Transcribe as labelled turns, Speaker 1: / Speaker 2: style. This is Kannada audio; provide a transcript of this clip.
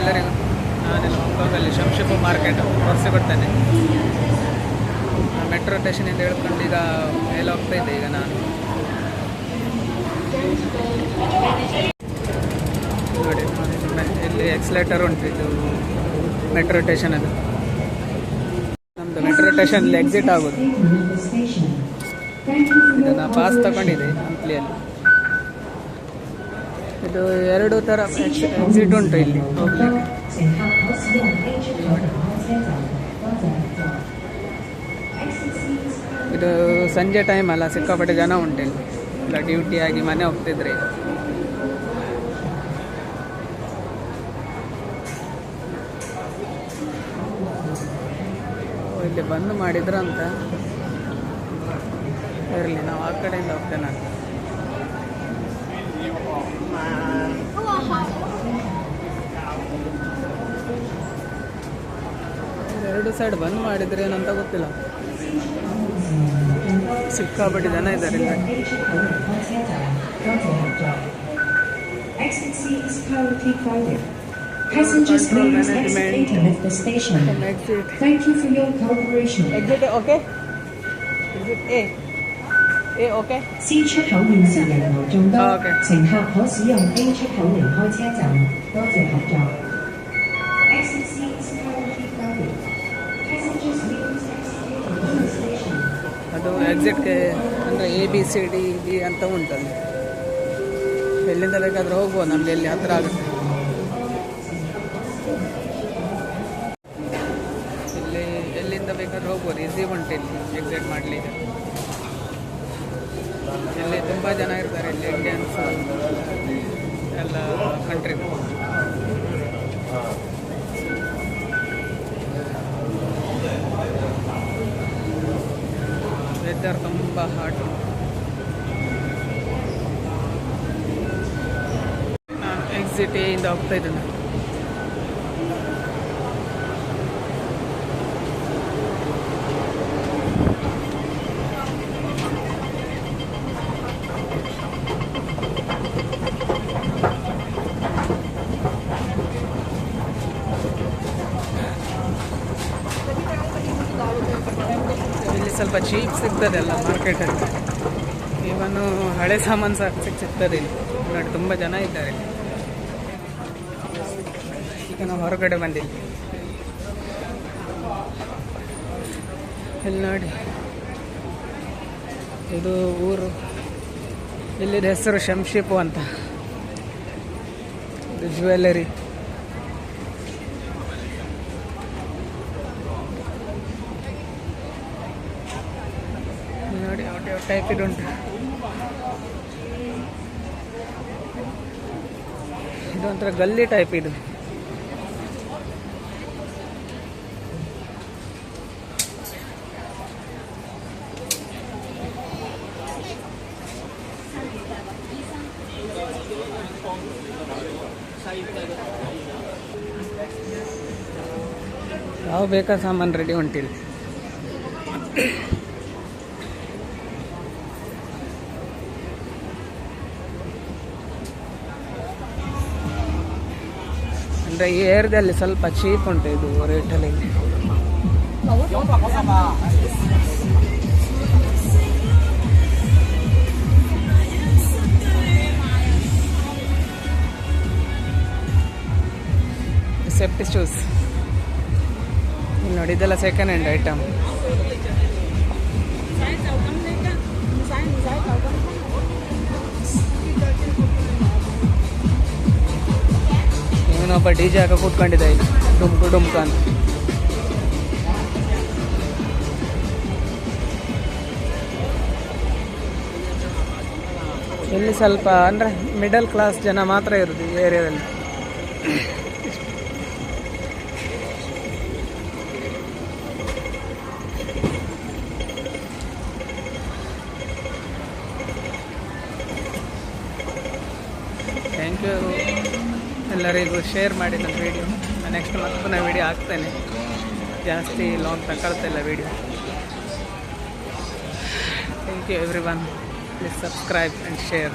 Speaker 1: ಎಲ್ಲರಿಗೂ ನಾನು ಶಿವಮೊಗ್ಗದಲ್ಲಿ ಶಂಶಿಪು ಮಾರ್ಕೆಟ್ ಕೊಡ್ತೇನೆ. ಮೆಟ್ರೋ ಸ್ಟೇಷನಿಂದ ಹೇಳ್ಕೊಂಡು ಈಗ ಮೇಲೆ ಹೋಗ್ತಾ ಇದ್ದೆ ಈಗ ನಾನು. ನೋಡಿ, ಇಲ್ಲಿ ಎಕ್ಸ್ಲೇಟರ್ ಉಂಟು, ಇದು ಮೆಟ್ರೋ ಸ್ಟೇಷನ್ ಅದು. ನಮ್ಮದು ಮೆಟ್ರೋ ಸ್ಟೇಷನಲ್ಲಿ ಎಕ್ಸಿಟ್ ಆಗೋದು. ಇದು ನಾ ಪಾಸ್ ತಗೊಂಡಿದ್ದೆ ಮಂತ್ಲಿಯಲ್ಲಿ ಇದು ಎರಡು ಥರ ಎಕ್ಸಿಟ್ ಉಂಟು ಇಲ್ಲಿ. ಹೋಗ್ಲಿಕ್ಕೆ ಇದು ಸಂಜೆ ಟೈಮ್ ಅಲ್ಲ, ಸಿಕ್ಕಾಪಟ್ಟೆ ಜನ ಉಂಟು ಇಲ್ಲಿ. ಇಲ್ಲ ಡ್ಯೂಟಿ ಆಗಿ ಮನೆ ಹೋಗ್ತಿದ್ರೆ. ಇಲ್ಲಿ ಬಂದು ಮಾಡಿದ್ರಂತ. ಇರಲಿ, ನಾವು ಆ ಕಡೆಯಿಂದ ಹೋಗ್ತೇನೆ ಎರಡು ಸೈಡ್ ಬನ್ ಮಾಡಿದ್ರೆ ಏನಂತ ಗೊತ್ತಿಲ್ಲ. ತುಂಬಾ ಜನ ಇದ್ದಾರೆ challenge
Speaker 2: X C C U for
Speaker 1: your okay is it a Eh, 咦，OK。
Speaker 2: C 出口現時人流眾多，乘客可使用 A 出口離開車站。多謝合作。XC
Speaker 1: ಅದು ಎಕ್ಸಿಟ್ ಅಂದರೆ A B C D B ಅಂತ ಉಂಟಲ್ಲಿ ಎಲ್ಲಿಂದ ಬೇಕಾದರೂ ಹೋಗ್ಬೋದು ನಮಗೆ ಎಲ್ಲಿ ಹತ್ರ ಆಗುತ್ತೆ ಇಲ್ಲಿ ಎಲ್ಲಿಂದ ಬೇಕಾದ್ರೂ ಹೋಗ್ಬೋದು ಈಸಿ ಉಂಟು ಇಲ್ಲಿ ಎಕ್ಸಿಟ್ ಮಾಡಲಿಕ್ಕೆ ತುಂಬ ಜನ ಇರ್ತಾರೆ ಇಲ್ಲಿ ಇಂಡಿಯನ್ಸ್ ಎಲ್ಲ ಕಂಟ್ರಿ ವೆದರ್ ತುಂಬ ಹಾಟ್ ನಾನು ಎಕ್ಸಿಟ್ ಇಂದ ಹೋಗ್ತಾ ಇದ್ದೇನೆ. ಸ್ವಲ್ಪ ಚೀಪ್ ಸಿಗ್ತದೆ ಅಲ್ಲ ಮಾರ್ಕೆಟಲ್ಲಿ ಇವನು ಹಳೆ ಸಾಮಾನು ಸಹ ಸಿಗ್ತದೆ ಇಲ್ಲಿ. ನೋಡಿ, ತುಂಬ ಜನ ಇದ್ದಾರೆ. ಈಗ ನಾವು ಹೊರಗಡೆ ಬಂದಿಲ್ಲ ಇಲ್ಲಿ ನೋಡಿ. ಇದು ಊರು. ಇಲ್ಲಿದ ಹೆಸರು ಶಂಶಿಪು ಅಂತ. ಜ್ಯುವೆಲ್ಲರಿ ನೋಡಿ ಯಾವ ಯಾವ ಟೈಪ್ ಇದು ಉಂಟು ಇದು ಒಂಥರ ಗಲ್ಲಿ ಟೈಪ್ ಇದು. ಯಾವ ಬೇಕಾದ ಸಾಮಾನು ರೆಡಿ ಉಂಟಿಲ್ಲ ಅಂದರೆ ಈ ಏರಿಯಾದಲ್ಲಿ ಸ್ವಲ್ಪ ಚೀಪ್ ಉಂಟು ಇದು ರೇಟಲ್ಲಿ ಸೇಫ್ಟಿ ಶೂಸ್ ನೋಡಿ, ಇದೆಲ್ಲ ಸೆಕೆಂಡ್ ಹ್ಯಾಂಡ್ ಐಟಮ್ ಇವನೊಬ್ಬ ಡಿ ಜೆ ಹಾಕ ಕೂತ್ಕೊಂಡಿದ್ದ ಇಲ್ಲಿ. ಡುಮ್ಕು ಡುಮ್ಕ ಅಂತ ಇಲ್ಲಿ ಸ್ವಲ್ಪ ಅಂದರೆ ಮಿಡಲ್ ಕ್ಲಾಸ್ ಜನ ಮಾತ್ರ ಇರೋದು ಈ ಏರಿಯಾದಲ್ಲಿ. ಥ್ಯಾಂಕ್ ಯು ಎಲ್ಲರಿಗೂ ಶೇರ್ ಮಾಡಿ ನನ್ನ ವೀಡಿಯೋ ನಾನು ನೆಕ್ಸ್ಟ್ ಮತ್ತೆ ನಾನು ವೀಡಿಯೋ ಹಾಕ್ತೇನೆ. ಜಾಸ್ತಿ long ತಗೊಳ್ತಿಲ್ಲ video thank you everyone please subscribe and share